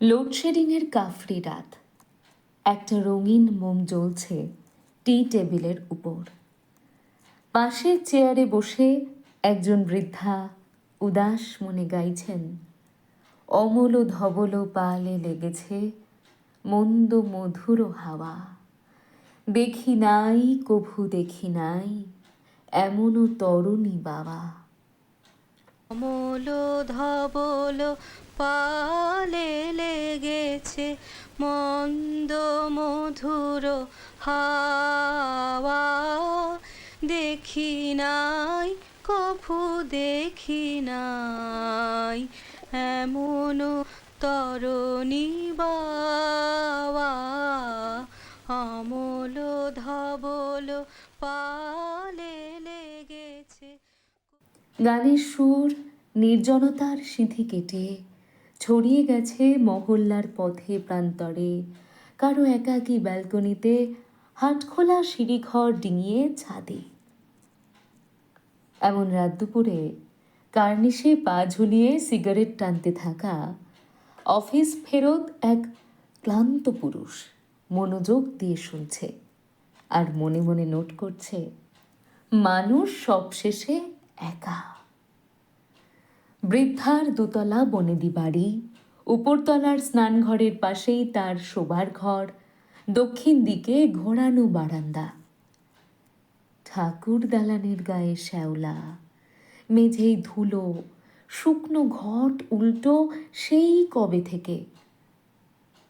লোডশেডিংয়ের Khafre রাত। একটা রঙিন মোম জ্বলছে টি টেবিলের উপর। পাশের চেয়ারে বসে একজন বৃদ্ধা উদাস মনে গাইছেন, অমল ধবল পালে লেগেছে মন্দ মধুর হাওয়া। দেখি নাই, কভু দেখি নাই, এমনও তরুণী বাবা। অমল ধবল পালে লেগেছে মন্দ মধুর হাওয়া। দেখি নাই, কভু দেখি নাই, এমন তরণী বাবা অমল ধবল পালে গানের সুর নির্জনতার সিঁথি কেটে ছড়িয়ে গেছে মহল্লার পথে প্রান্তরে। কারও একাকী ব্যালকনিতে হাটখোলা সিঁড়িঘর ডিঙিয়ে ছাদে। এমন রাত দুপুরে কার্নিশে পা ঝুলিয়ে সিগারেট টানতে থাকা অফিস ফেরত এক ক্লান্ত পুরুষ মনোযোগ দিয়ে শুনছে আর মনে মনে নোট করছে, মানুষ সবশেষে একা। বৃদ্ধার দোতলা বনেদি বাড়ি। উপরতলার স্নানঘরের পাশেই তার শোবার ঘর। দক্ষিণ দিকে ঘোরানো বারান্দা। ঠাকুর দালানের গায়ে শ্যাওলা। মেঝেই ধুলো। শুকনো ঘট উল্টো সেই কবে থেকে।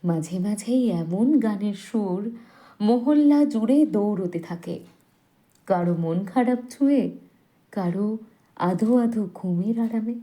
মাঝে মাঝেই এমন গানের সুর মহল্লা জুড়ে দৌড়তে থাকে। কারও মন খারাপ ছুঁয়ে, কারও আধো আধো ঘুমের আরামে।